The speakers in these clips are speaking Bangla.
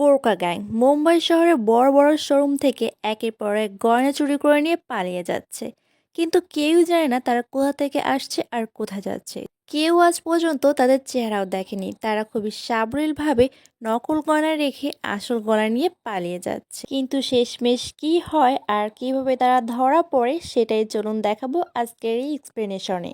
বোরকা গ্যাং মুম্বাই শহরে বড় বড় শোরুম থেকে একের পর এক গয়না চুরি করে নিয়ে পালিয়ে যাচ্ছে। কিন্তু কেউ জানে না তারা কোথা থেকে আসছে আর কোথায় যাচ্ছে। কেউ আজ পর্যন্ত তাদের চেহারাও দেখেনি। তারা খুবই সাবলীলভাবে নকল গয়না রেখে আসল গয়না নিয়ে পালিয়ে যাচ্ছে। কিন্তু শেষমেশ কি হয় আর কীভাবে তারা ধরা পড়ে সেটাই চলুন দেখাবো আজকের এই এক্সপ্লেনেশনে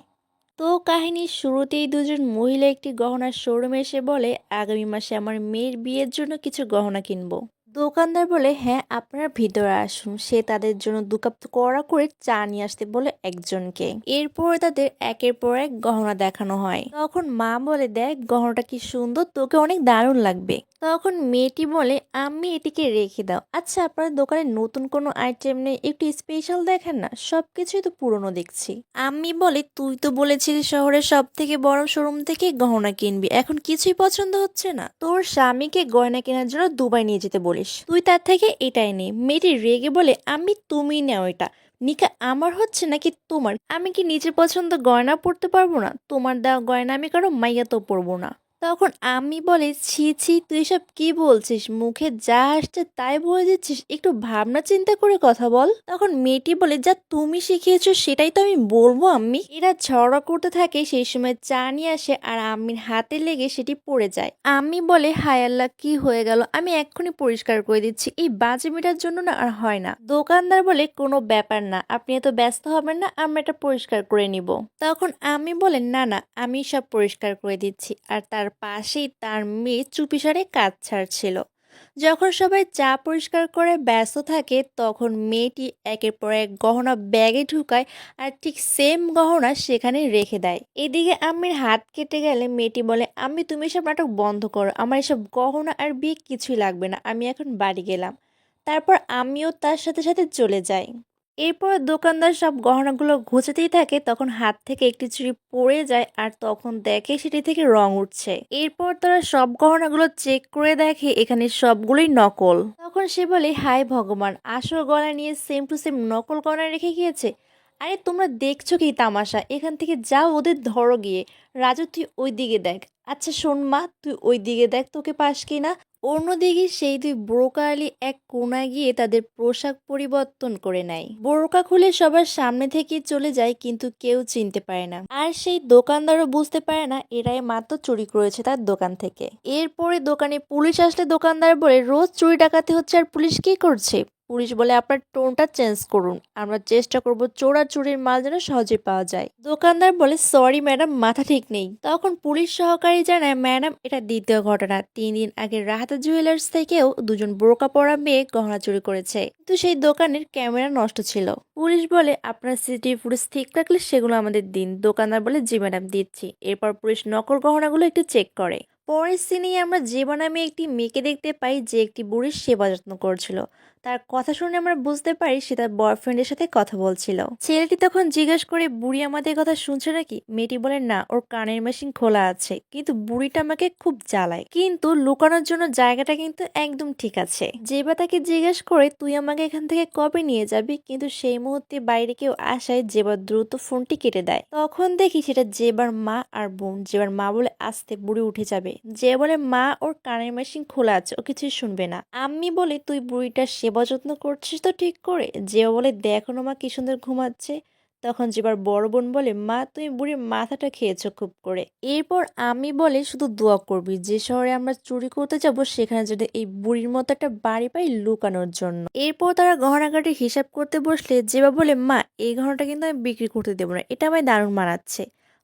তো কাহিনীর শুরুতেই দুজন মহিলা একটি গহনার শোরুমে এসে বলে, আগামী মাসে আমার মেয়ের বিয়ের জন্য কিছু গহনা কিনবো। দোকানদার বলে হ্যাঁ আপনারা ভিতরে আসুন। সে তাদের জন্য দু কাপ কড়া করে চা নিয়ে আসতে বলে একজনকে। এরপরে তাদের একের পর এক গহনা দেখানো হয়। তখন মা বলে, দেখ, গহনাটা কি সুন্দর, তোকে অনেক দারুণ লাগবে। তখন মেয়েটি বলে আমি এটিকে রেখে দাও। আচ্ছা আপনার দোকানে নতুন কোনো আইটেম নেই, একটু স্পেশাল দেখেন না সব কিছুই তো পুরনো দেখছি। আমি বলে, তুই তো বলেছিলি শহরের সব থেকে বড় শোরুম থেকে গহনা কিনবি, এখন কিছুই পছন্দ হচ্ছে না। তোর স্বামীকে গয়না কেনার জন্য দুবাই নিয়ে যেতে বলিস। তুই তার থেকে এটাই নে। মেয়েটি রেগে বলে আমি তুমি নেও এটা। নিকা, আমার হচ্ছে নাকি তোমার? আমি কি নিজের পছন্দ গয়না পরতে পারব না? তোমার দেওয়া গয়না আমি কারও মাইয়া তো পরবো না। তখন আমি বলে, ছি ছি, তুই সব কি বলছিস? মুখে যা আসছে তাই বলে দিচ্ছিস? একটু ভাবনা চিন্তা করে কথা বল। তখন মেয়েটি বলে, যা তুমি শিখিয়েছো সেটাই তো আমি বলব আমি এরা ঝগড়া করতে থাকে, সেই সময় চা নিয়ে আসে আর আম্মির হাতে লেগে সেটি পড়ে যায়। আমি বলে, হায় আল্লাহ, কি হয়ে গেল? আমি এক্ষুনি পরিষ্কার করে দিচ্ছি। এই বাজে মেটার জন্য না আর হয় না। দোকানদার বলে, কোনো ব্যাপার না, আপনি এত ব্যস্ত হবেন না, আমরা এটা পরিষ্কার করে নিব। তখন আমি বলে, না না, আমি সব পরিষ্কার করে দিচ্ছি। আর তার পাশেই তার মেয়ে চুপিসারে কাজ ছাড়ছিল। যখন সবাই চা পরিষ্কার করে ব্যস্ত থাকে, তখন মেয়েটি একের পর এক গহনা ব্যাগে ঢুকায় আর ঠিক সেম গহনা সেখানে রেখে দেয়। এদিকে আম্মির হাত কেটে গেলে মেয়েটি বলে আমি তুমি এসব নাটক বন্ধ করো। আমার এসব গহনা আর বিয়ে কিছুই লাগবে না। আমি এখন বাড়ি গেলাম। তারপর আমিও তার সাথে সাথে চলে যাই। এরপর দোকানদার সব গহনাগুলো ঘুচাতেই থাকে, তখন হাত থেকে একটি চুড়ি পড়ে যায় আর তখন দেখে সেটি থেকে রং উঠছে। এরপর তারা সব গহনাগুলো চেক করে দেখে এখানে সবগুলোই নকল। তখন সে বলে হাই ভগবান, আসল গলা নিয়ে সেম টু সেম নকল গয়না রেখে গিয়েছে? আরে তোমরা দেখছ কি তামাশা? এখান থেকে যাও, ওদের ধরো গিয়ে। রাজু, তুই ওই দিকে দেখ। আচ্ছা শোন মা, তুই ওই দিকে দেখ তোকে পাস কি না অন্যদিকে সেই দুই বোরকা আলী এক কোনায় গিয়ে তাদের পোশাক পরিবর্তন করে নেয়। বোরকা খুলে সবার সামনে থেকে চলে যায় কিন্তু কেউ চিনতে পারে না। আর সেই দোকানদারও বুঝতে পারে না, এরাই মাত্র চুরি করেছে তার দোকান থেকে। এরপরে দোকানে পুলিশ আসলে দোকানদার বলে, রোজ চুরি ডাকাতি হচ্ছে আর পুলিশ কি করছে? পুলিশ বলে আপনার টোনটা চেঞ্জ করুন। আমরা চেষ্টা করব চোরা চুরির মাল যেন সহজে পাওয়া যায়। দোকানদার বলে, সরি ম্যাডাম, মাথা ঠিক নেই। তখন পুলিশ সহকারী জানায়, ম্যাডাম, এটা দ্বিতীয় ঘটনা। তিন দিন আগে রাহাতা জুয়েলার্স থেকেও দুজন বোরকা পরা মেয়ে গহনা চুরি করেছে। কিন্তু সেই দোকানের ক্যামেরা নষ্ট ছিল। পুলিশ বলে, আপনার সিসিটিভি ফুটেজ ঠিক থাকলে সেগুলো আমাদের দিন। দোকানদার বলে, জি ম্যাডাম, দিচ্ছি। এরপর পুলিশ নকল গহনাগুলো একটু চেক করে। পরের সিনেই আমরা জেবা নামে একটি মেয়েকে দেখতে পাই, যে একটি বুড়ির সেবা যত্ন করছিল। তার কথা শুনে আমরা বুঝতে পারি সে তার বয়ফ্রেন্ডের সাথে কথা বলছিল। ছেলেটি তখন জিজ্ঞেস করে, বুড়ি আমাদের কথা শুনছে নাকি? মেয়েটি বলে, না, ওর কানের মেশিন খোলা আছে, কিন্তু বুড়িটা আমাকে খুব জ্বালায়। কিন্তু লুকানোর জন্য জায়গাটা কিন্তু একদম ঠিক আছে। জেবা তাকে জিজ্ঞেস করে, তুই আমাকে এখান থেকে কবে নিয়ে যাবি? কিন্তু সেই মুহূর্তে বাইরে কেউ আসায় জেবা দ্রুত ফোনটি কেটে দেয়। তখন দেখি সেটা জেবার মা আর বোন জেবার মা বলে, আসতে, বুড়ি উঠে যাবে। যে বলে, মা, ওর কানের মেশিন খোলা আছে, ও কিছুই শুনবে না। আমি বলি, তুই বুড়িটার সেবা যত্ন করছিস তো ঠিক করে? যে বলে, দেখো না মা কি সুন্দর ঘুমাচ্ছে। তখন যেবার বড় বোন বলে, মা, তুমি বুড়ির মাথাটা খেয়েছো খুব করে। এরপর আমি বলে, শুধু দোয়া করবি, যে শহরে আমরা চুরি করতে যাব, সেখানে যদি এই বুড়ির মতো একটা বাড়ি পাই লুকানোর জন্য। এরপর তারা গহনাঘাটের হিসাব করতে বসলে যেবা বলে, মা, এই গহনাটা কিন্তু আমি বিক্রি করতে দেবো না। এটা আমায় দারুণ মানাচ্ছে।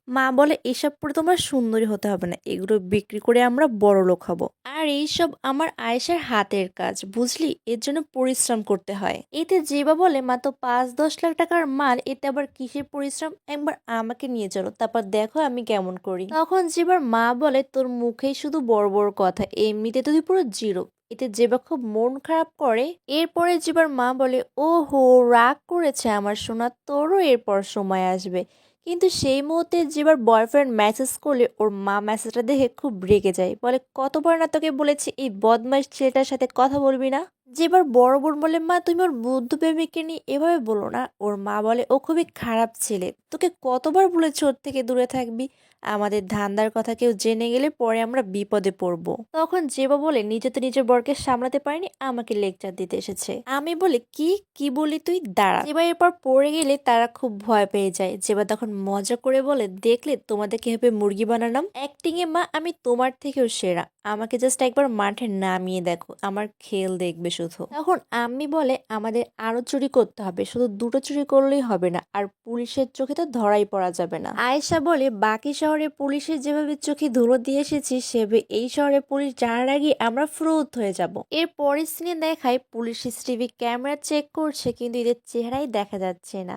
মা বলে, এসব পরে তোমার সুন্দরী হতে হবে না, এগুলো বিক্রি করে আমরা বড় লোক হব। আর এইসব আমার আয়েশার হাতের কাজ, বুঝলি? এর জন্য পরিশ্রম করতে হয়। এতে যেবা বলে, মাত্র পাঁচ দশ লাখ টাকার মাল, এতে আবার কিসের পরিশ্রম? একবার আমাকে নিয়ে চলো, তারপর দেখো আমি কেমন করি। তখন যেবার মা বলে, তোর মুখেই শুধু বড় বড় কথা, এমনিতে তো তুই পুরো জিরো। এতে জেবা খুব মন খারাপ করে। এরপরে যেবার মা বলে ও হো রাগ করেছে আমার সোনা, তোরও এরপর সময় আসবে। কিন্তু সেই মুহূর্তে যেবার বয়ফ্রেন্ড মেসেজ করলে ওর মা মেসেজটা দেখে খুব রেগে যায়। বলে, কতবার না তোকে বলেছি এই বদমাস ছেলেটার সাথে কথা বলবি না? যেবার বড় বোন বলে, মা, তুমি ওর বুদ্ধ প্রেমিককে নিয়ে এভাবে বলো না। ওর মা বলে, ও খুবই খারাপ ছেলে। তোকে কতবার বলেছি ওর থেকে দূরে থাকবি? আমাদের ধান্দার কথা কেউ জেনে গেলে পরে আমরা বিপদে পড়ব। তখন জেবা বলে, নিজে তো নিজের বরকে সামলাতে পারিনি, আমাকে লেকচার দিতে এসেছে। আমি বলি, কি? কি বলি তুই? দাঁড়া। জেবা এরপর পড়ে গেলে তারা খুব ভয় পেয়ে যায়। জেবা তখন মজা করে বলে, দেখলে তোমাদের কীভাবে মুরগি বানালাম? অ্যাক্টিং এ মা, আমি তোমার থেকেও সেরা। আমাকে জাস্ট একবার মাঠে নামিয়ে দেখো। আমার খেল দেখবে শুধু। তখন আম্মি বলে আমাদের আরও চুরি করতে হবে, শুধু দুটো চুরি করলেই হবে না, আর পুলিশের চোখে তো ধরাই পড়া যাবে না। আয়েশা বলে, বাকি শহরে পুলিশের যেভাবে চোখে ধুলো দিয়ে এসেছি, সেভাবে এই শহরে পুলিশ জানার আগে আমরা ফ্রুত হয়ে যাব। এর পরের সিনে দেখায় পুলিশ সিসিটিভি ক্যামেরা চেক করছে, কিন্তু এদের চেহারাই দেখা যাচ্ছে না।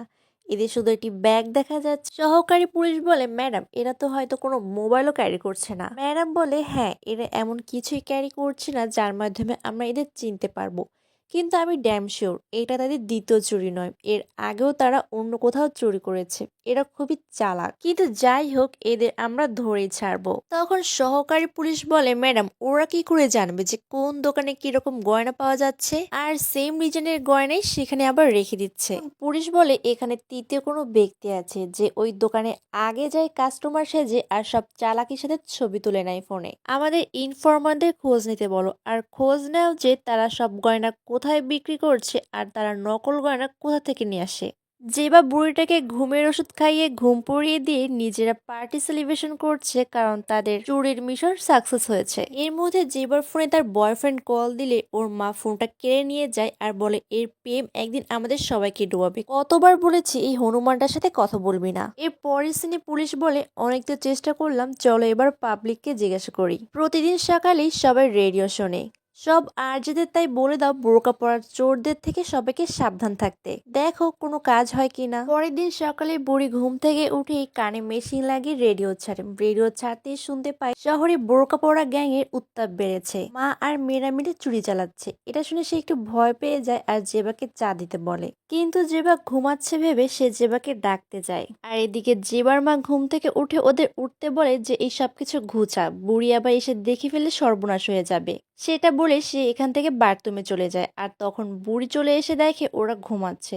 এদের শুধু একটি ব্যাগ দেখা যাচ্ছে। সহকারী পুলিশ বলে, ম্যাডাম, এরা তো হয়তো কোনো মোবাইলও ক্যারি করছে না। ম্যাডাম বলে হ্যাঁ এরা এমন কিছুই ক্যারি করছে না যার মাধ্যমে আমরা এদের চিনতে পারব। কিন্তু আমি ড্যাম শিওর এটা তাদের দ্বিতীয় চুরি নয়। এর আগেও তারা অন্য কোথাও চুরি করেছে। এরা খুবই চালাক। কিন্তু যাই হোক এদের আমরা ধরেই ছাড়বো। তখন সহকারী পুলিশ বলে, ম্যাডাম, ওরা কি করে জানবে যে কোন দোকানে কীরকম গয়না পাওয়া যাচ্ছে? আর সেম রিজনের গয়নাই সেখানে আবার রেখে দিচ্ছে। পুলিশ বলে, এখানে তৃতীয় কোনো ব্যক্তি আছে যে ওই দোকানে আগে যায় কাস্টমার সেজে আর সব চালাকির সাথে ছবি তুলে নেয় ফোনে। আমাদের ইনফরমারদের খোঁজ নিতে বলো। আর খোঁজ নাও যে তারা সব গয়না কোথায় বিক্রি করছে আর তারা নকল গয়না কোথা থেকে নিয়ে আসে। যে বা বুড়িটাকে ঘুমের ওষুধ খাইয়ে ঘুম পড়িয়ে দিয়ে নিজেরা পার্টি সেলিব্রেশন করছে কারণ তাদের চুরির মিশন সাকসেস হয়েছে। এর মধ্যে যেবার ফোনে তার বয়ফ্রেন্ড কল দিলে ওর মা ফোনটা কেড়ে নিয়ে যায় আর বলে, এর প্রেম একদিন আমাদের সবাইকে ডোবাবে। কতবার বলেছি, এই হনুমানটার সাথে কথা বলবি না। এর পরের সিনে পুলিশ বলে, অনেক তো চেষ্টা করলাম, চলো এবার পাবলিককে জিজ্ঞাসা করি। প্রতিদিন সকালেই সবাই রেডিও শোনে। সব আর্যদের তাই বলে দাও, বোরকা পরার চোরদের থেকে সবাইকে সাবধান থাকতে। দেখো কোনো কাজ হয় কিনা পরের দিন সকালে বুড়ি ঘুম থেকে উঠে কানে মেশিন লাগিয়ে রেডিও ছাড়ে। রেডিও ছাড়তে শুনতে পাই শহরে বোরকা পরা গ্যাং এর উত্তাপ বেড়েছে। মা আর মেয়েরা মিলে চুরি চালাচ্ছে। এটা শুনে সে একটু ভয় পেয়ে যায় আর জেবাকে চা দিতে বলে। কিন্তু জেবা ঘুমাচ্ছে ভেবে সে জেবাকে ডাকতে যায়। আর এদিকে জেবার মা ঘুম থেকে উঠে ওদের উঠতে বলে যে, এই সবকিছু ঘুচা। বুড়ি আবার এসে দেখে ফেলে সর্বনাশ হয়ে যাবে। সেটা বলে সে এখান থেকে বাথরুমে চলে যায়। আর তখন বুড়ি চলে এসে দেখে ওরা ঘুমাচ্ছে।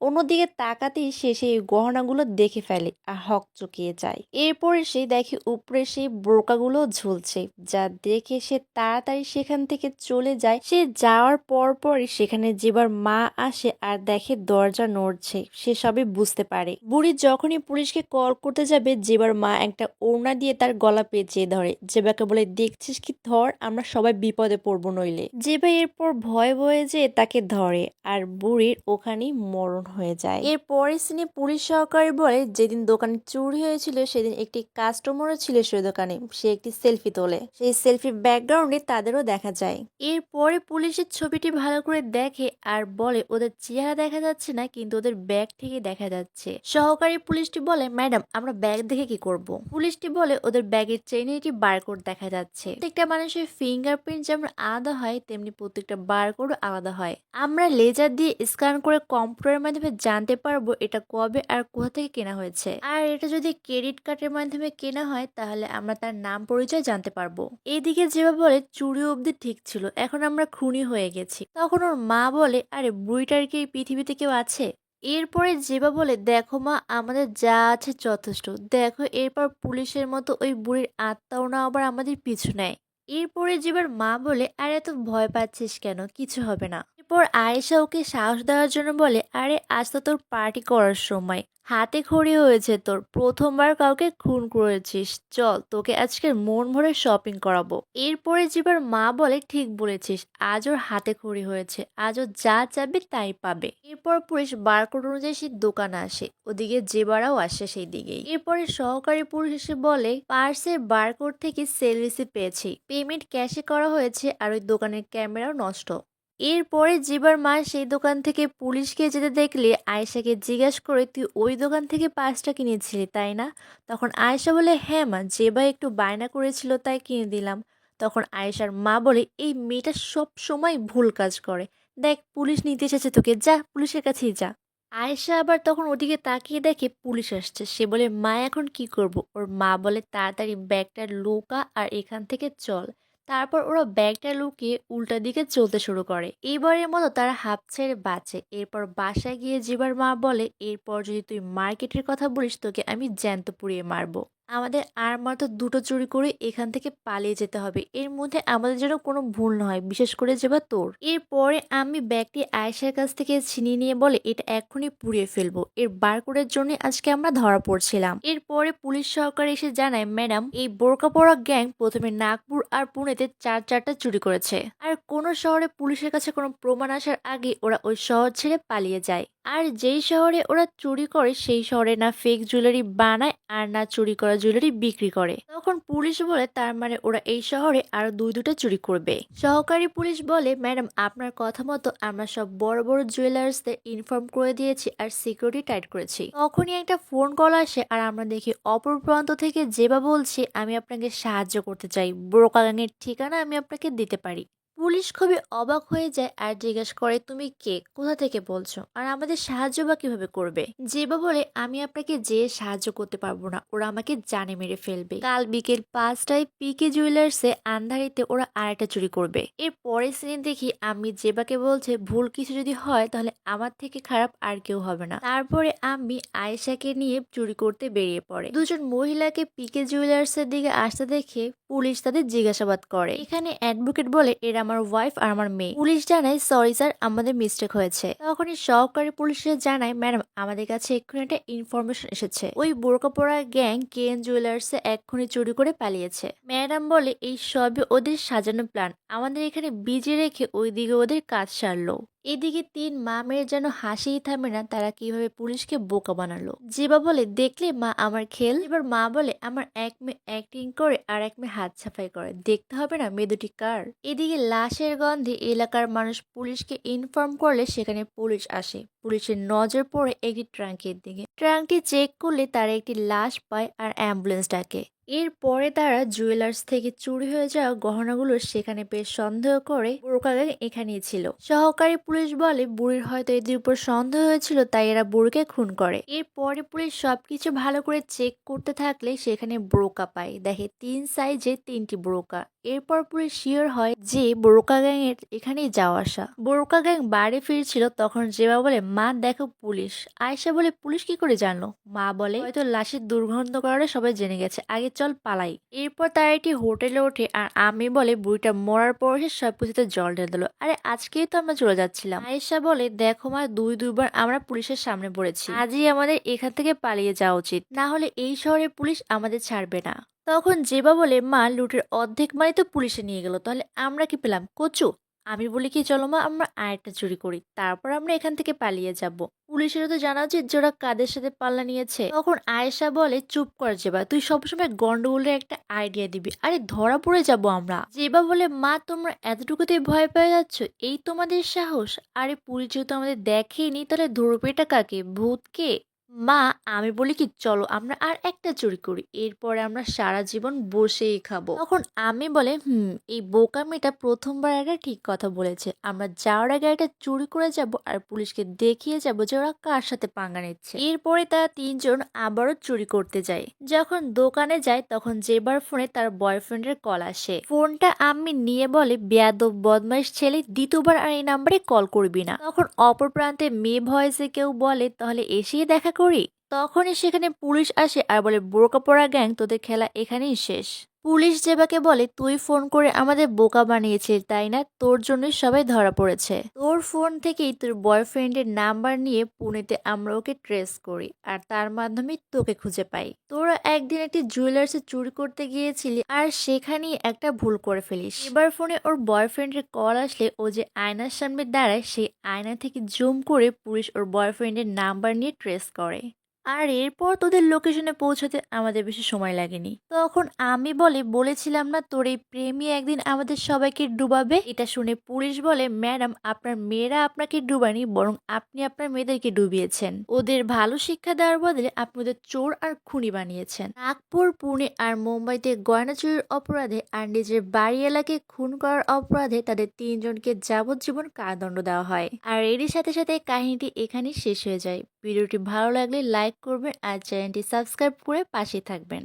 অন্যদিকে তাকাতেই সে সেই গহনাগুলো দেখে ফেলে আর হক চকিয়ে যায়। এরপরে সে দেখে উপরে সেই বোরকাগুলো ঝুলছে, যা দেখে সে তাড়াতাড়ি সেখান থেকে চলে যায়। সে যাওয়ার পর পরই সেখানে যেবার মা আসে আর দেখে দরজা নড়ছে, সে সবই বুঝতে পারে। বুড়ি যখনই পুলিশকে কল করতে যাবে, যেবার মা একটা ওড়না দিয়ে তার গলা পেঁচিয়ে ধরে। জেবাকে বলে, দেখছিস কি ধর, আমরা সবাই বিপদে পড়ব নইলে। জেবা এরপর ভয় ভয়ে যে তাকে ধরে আর বুড়ির ওখানেই মরণ হয়ে যায়। এর পরের সিনে পুলিশ সহকারী বলে যেদিন দোকানে চুরি হয়েছিল, সেদিন একটি কাস্টমারও ছিল সে দোকানে। সে একটি সেলফি তোলে। সেই সেলফির ব্যাকগ্রাউন্ডে তাদেরও দেখা যায়। এরপরে পুলিশের ছবিটি ভালো করে দেখে আর বলে, ওদের চেহারা দেখা যাচ্ছে না, কিন্তু ওদের ব্যাগ থেকে দেখা যাচ্ছে। সহকারী পুলিশটি বলে, ম্যাডাম, আমরা ব্যাগ দেখে কি করব? পুলিশটি বলে, ওদের ব্যাগের চেনে একটি বারকোড দেখা যাচ্ছে। প্রত্যেকটা মানুষের ফিঙ্গারপ্রিন্ট যেমন আলাদা হয়, তেমনি প্রত্যেকটা বারকোডও আলাদা হয়। আমরা লেজার দিয়ে স্ক্যান করে কম্পিউটারের মাধ্যমে জানতে পারব এটা কবে আর কোথা থেকে কেনা হয়েছে। আর এটা যদি ক্রেডিট কার্ডের মাধ্যমে কেনা হয়, তাহলে আমরা তার নাম পরিচয় জানতে পারব। এদিকে যেভাবে বলে, চুরি অবধি ঠিক ছিল, এখন আমরা খুনি হয়ে গেছি। তখন ওর মা বলে, আরে, বুড়িটার কি পৃথিবীতে কেউ আছে? এরপরে জেবা বলে, দেখো মা, আমাদের যা আছে যথেষ্ট। দেখো, এরপর পুলিশের মতো ওই বুড়ির আত্মাও না আবার আমাদের পিছু নেয়। এরপরে যেবার মা বলে, আর, এত ভয় পাচ্ছিস কেন? কিছু হবে না। এরপর আয়েশা ওকে সাহস দেওয়ার জন্য বলে, আরে, আজ তো তোর পার্টি করার সময়। হাতে খড়ি হয়েছে তোর। প্রথমবার কাউকে খুন করেছিস। চল, তোকে আজকে মন ভরে শপিং করাবো। এরপরে যেবার মা বলে, ঠিক বলেছিস, আজ ওর হাতে খড়ি হয়েছে। আজ ও যা চাবে তাই পাবে। এরপর পুলিশ বারকোড অনুযায়ী সেই দোকানে আসে। ওদিকে জেবারাও আসে সেই দিকেই এরপরে সহকারী পুলিশ এসে বলে, পার্সের বারকোড থেকে সেল রিসিভ পেয়েছি। পেমেন্ট ক্যাশে করা হয়েছে আর ওই দোকানের ক্যামেরাও নষ্ট। এরপরে জিবার মা সেই দোকান থেকে পুলিশকে যেতে দেখলে আয়েশাকে জিজ্ঞেস করে, তুই ওই দোকান থেকে পাঁচটা কিনেছিলি, তাই না? তখন আয়েশা বলে হ্যাঁ মা জেবা একটু বায়না করেছিল তাই কিনে দিলাম। তখন আয়েশার মা বলে, এই মেয়েটা সব সময় ভুল কাজ করে। দেখ, পুলিশ নিতে এসেছে তোকে, যা, পুলিশের কাছেই যা। আয়েশা আবার তখন ওদিকে তাকিয়ে দেখে পুলিশ আসছে। সে বলে, মা, এখন কি করব? ওর মা বলে, তাড়াতাড়ি ব্যাগটা লুকা আর এখান থেকে চল। তারপর ওরা ব্যাগটা লুকিয়ে উল্টা দিকে চলতে শুরু করে। এইবারের মতো তারা হাফ ছেড়ে বাঁচে। এরপর বাসায় গিয়ে জিবার মা বলে, এরপর যদি তুই মার্কেটের কথা বলিস, তোকে আমি জ্যান্ত পুড়িয়ে মারবো। আমাদের আর মাত্র দুটো চুরি করে এখান থেকে পালিয়ে যেতে হবে। এর মধ্যে আমাদের যেন কোনো ভুল না হয়, বিশেষ করে যে বা তোর। এরপরে আমি ব্যাগটি আয়েশার কাছ থেকে ছিনিয়ে নিয়ে বলে, এটা এক্ষুনি পুড়িয়ে ফেলব। এর বার বারকোডের জন্য আজকে আমরা ধরা পড়ছিলাম। এরপরে পুলিশ সহকারে এসে জানায়, ম্যাডাম, এই বোরকা পরা গ্যাং প্রথমে নাগপুর আর পুনেতে চার চারটা চুরি করেছে। আর কোনো শহরে পুলিশের কাছে কোনো প্রমাণ আসার আগে ওরা ওই শহর ছেড়ে পালিয়ে যায়। আর যেই শহরে ওরা চুরি করে, সেই শহরে না ফেক জুয়েলারি বানায় আর না চুরি করা জুয়েলারি বিক্রি করে। তখন পুলিশ বলে, তার মানে ওরা এই শহরে আরও দুই দুটো চুরি করবে। সহকারী পুলিশ বলে, ম্যাডাম, আপনার কথা মতো আমরা সব বড় বড় জুয়েলার্সদের ইনফর্ম করে দিয়েছি আর সিকিউরিটি টাইট করেছি। তখনই একটা ফোন কল আসে আর আমরা দেখি অপর প্রান্ত থেকে যেবা বলছি, আমি আপনাকে সাহায্য করতে চাই। ব্রোকা গ্যাংয়ের ঠিকানা আমি আপনাকে দিতে পারি। পুলিশ খুবই অবাক হয়ে যায় আর জিজ্ঞাসা করে, তুমি কে? কোথা থেকে বলছো? আর আমাদের সাহায্য বা কীভাবে করবে? যেবা বলে, আমি আপনাকে যে সাহায্য করতে পারব না, ওরা আমাকে জানে মেরে ফেলবে। কাল বিকেল পাঁচটায় পিকে জুয়েলার্সে আন্ধারিতে ওরা আরেকটা চুরি করবে। এর পরের সিনে দেখি আমি জেবাকে বলছে, ভুল কিছু যদি হয়, তাহলে আমার থেকে খারাপ আর কেউ হবে না। তারপরে আমি আয়েশাকে নিয়ে চুরি করতে বেরিয়ে পড়ে। দুজন মহিলাকে পিকে জুয়েলার্সের দিকে আসতে দেখে পুলিশ তাদের জিজ্ঞাসাবাদ করে। এখানে অ্যাডভোকেট বলে, এরা আমার ওয়াইফ আর আমার মেয়ে। পুলিশ জানায় সরি স্যার আমাদের মিস্টেক হয়েছে। তখনই সহকারী পুলিশের জানায় ম্যাডাম আমাদের কাছে এক্ষুনি একটা ইনফরমেশন এসেছে। ওই বোরকা পড়া গ্যাং কে এন জুয়েলার্সে এক্ষুনি চুরি করে পালিয়েছে। ম্যাডাম বলে, এই সবই ওদের সাজানো প্ল্যান আমাদের এখানে বিজে রেখে ওইদিকে ওদের কাজ সারলো। এদিকে তিন মা মেয়ের যেন হাসিই থামে না, তারা কীভাবে পুলিশকে বোকা বানালো? জিবা বলে, দেখলে মা আমার খেল? এবার মা বলে, আমার এক মেয়ে অ্যাক্টিং করে আর এক মেয়ে হাত সাফাই করে। দেখতে হবে না মেয়ে দুটি কার? এদিকে লাশের গন্ধে এলাকার মানুষ পুলিশকে ইনফর্ম করলে সেখানে পুলিশ আসে। পুলিশের নজর পড়ে একটি ট্রাঙ্কের দিকে। ট্রাঙ্কটি চেক করলে তারা একটি লাশ পায় আর অ্যাম্বুলেন্স ডাকে। এরপরে তারা জুয়েলার্স থেকে চুরি হয়ে যাওয়া গহনাগুলো সেখানে পেয়ে সন্দেহ করে বোরকা এখানে ছিল। সহকারী পুলিশ বলে, বুড়ির হয়তো এদের উপর সন্দেহ হয়েছিল, তাই এরা বুড়িকে খুন করে। এরপরে পুলিশ সবকিছু ভালো করে চেক করতে থাকলে সেখানে ব্রোকা পায়। দেখে তিন সাইজে তিনটি ব্রোকা। এরপর পুলিশ শিওর হয় যে বোরকা গ্যাং এর এখানেই যাওয়া আসা। বোরকা গ্যাং বাড়ি ফিরছিল তখন জেবা বলে, মা, দেখো পুলিশ। আয়সা বলে, পুলিশ কি করে জানলো? মা বলে, হয়তো লাশের দুর্গন্ধ কারণে সবাই জেনে গেছে। আগে চল পালাই। এরপর তারা একটি হোটেলে ওঠে আর আমি বলে, বুড়িটা মরার পর সে সব কিছুতে জল ঢেলে দিল। আরে, আজকেই তো আমরা চলে যাচ্ছিলাম। আয়েশা বলে, দেখো মা, দুই দুইবার আমরা পুলিশের সামনে পড়েছি। আজই আমাদের এখান থেকে পালিয়ে যাওয়া উচিত। না হলে এই শহরে পুলিশ আমাদের ছাড়বে না। তখন জেবা বলে, মা, লুটের অর্ধেক মানে তো পুলিশে নিয়ে গেল, তাহলে আমরা কি পেলাম? কচু, আমি বলি কি, চলো মা, আমরা আরেকটা চুরি করি, তারপর আমরা এখান থেকে পালিয়ে যাব। পুলিশেরও তো জানা উচিত যে ওরা কাদের সাথে পাল্লা নিয়েছে। তখন আয়েশা বলে, চুপ কর জেবা তুই সবসময় গন্ডগোলের একটা আইডিয়া দিবি, আরে ধরা পড়ে যাব আমরা। জেবা বলে, মা, তোমরা এতটুকুতে ভয় পেয়ে যাচ্ছ, এই তোমাদের সাহস? আরে পুলিশ যেহেতু আমাদের দেখেনি তাহলে ধরবেটা কাকে, ভূতকে? মা, আমি বলি কি, চলো আমরা আর একটা চুরি করি, এরপরে আমরা সারা জীবন বসেই খাব। তখন আমি বলে, হুম, এই বোকা মেয়েটা প্রথমবার একটা ঠিক কথা বলেছে। আমরা যাওয়ার আগে একটা চুরি করে যাব আর পুলিশকে দেখিয়ে যাব যে ওরা কার সাথে পাঙ্গা নিচ্ছে। এরপরে তারা তিনজন আবারও চুরি করতে যায়। যখন দোকানে যায়, তখন যেবার ফোনে তার বয়ফ্রেন্ডের কল আসে। ফোনটা আমি নিয়ে বলে, বেয়াদব, বদমাইশ ছেলে, দ্বিতীয়বার আর এই নাম্বারে কল করবি না। তখন অপর প্রান্তে মেয়ে ভয়েসে কেউ বলে, তাহলে এসেই দেখা করি তখনই সেখানে পুলিশ আসে আর বলে বোরকা পড়া গ্যাং, তোদের খেলা এখানেই শেষ। পুলিশ জেবাকে বলে, তুই ফোন করে আমাদের বোকা বানিয়েছিস, তাই না? তোর জন্যই সবাই ধরা পড়েছে। তোর ফোন থেকেই তোর বয়ফ্রেন্ডের নাম্বার নিয়ে পুনেতে আমরা ওকে ট্রেস করি আর তার মাধ্যমে তোকে খুঁজে পাই। তোরা একদিন একটি জুয়েলার্সে চুরি করতে গিয়েছিলি আর সেখানেই একটা ভুল করে ফেলিস। এবার ফোনে ওর বয়ফ্রেন্ডের কল আসলে ও যে আয়নার সামনে দাঁড়ায়, সেই আয়না থেকে জুম করে পুলিশ ওর বয়ফ্রেন্ডের নাম্বার নিয়ে ট্রেস করে। আর এরপর তোদের লোকেশনে পৌঁছাতে আমাদের বেশি সময় লাগেনি। তখন আমি বলে, বলেছিলাম না, তোর এই প্রেমী একদিন আমাদের সবাইকে ডুবাবে? এটা শুনে পুলিশ বলে, ম্যাডাম, আপনার মেয়েরা আপনাকে ডুবানি বরং আপনি আপনার মেয়েদেরকে ডুবিয়েছেন। ওদের ভালো শিক্ষা দেওয়ার বদলে আপনি ওদের চোর আর খুনি বানিয়েছেন। নাগপুর, পুনে আর মুম্বাইতে গয়না চুরির অপরাধে আর নিজের বাড়ি এলাকায় খুন করার অপরাধে তাদের তিনজনকে যাবজ্জীবন কারাদণ্ড দেওয়া হয়। আর এরই সাথে সাথে কাহিনীটি এখানেই শেষ হয়ে যায়। ভিডিওটি ভালো লাগলে লাইক করবেন আর চ্যানেলটি সাবস্ক্রাইব করে পাশে থাকবেন।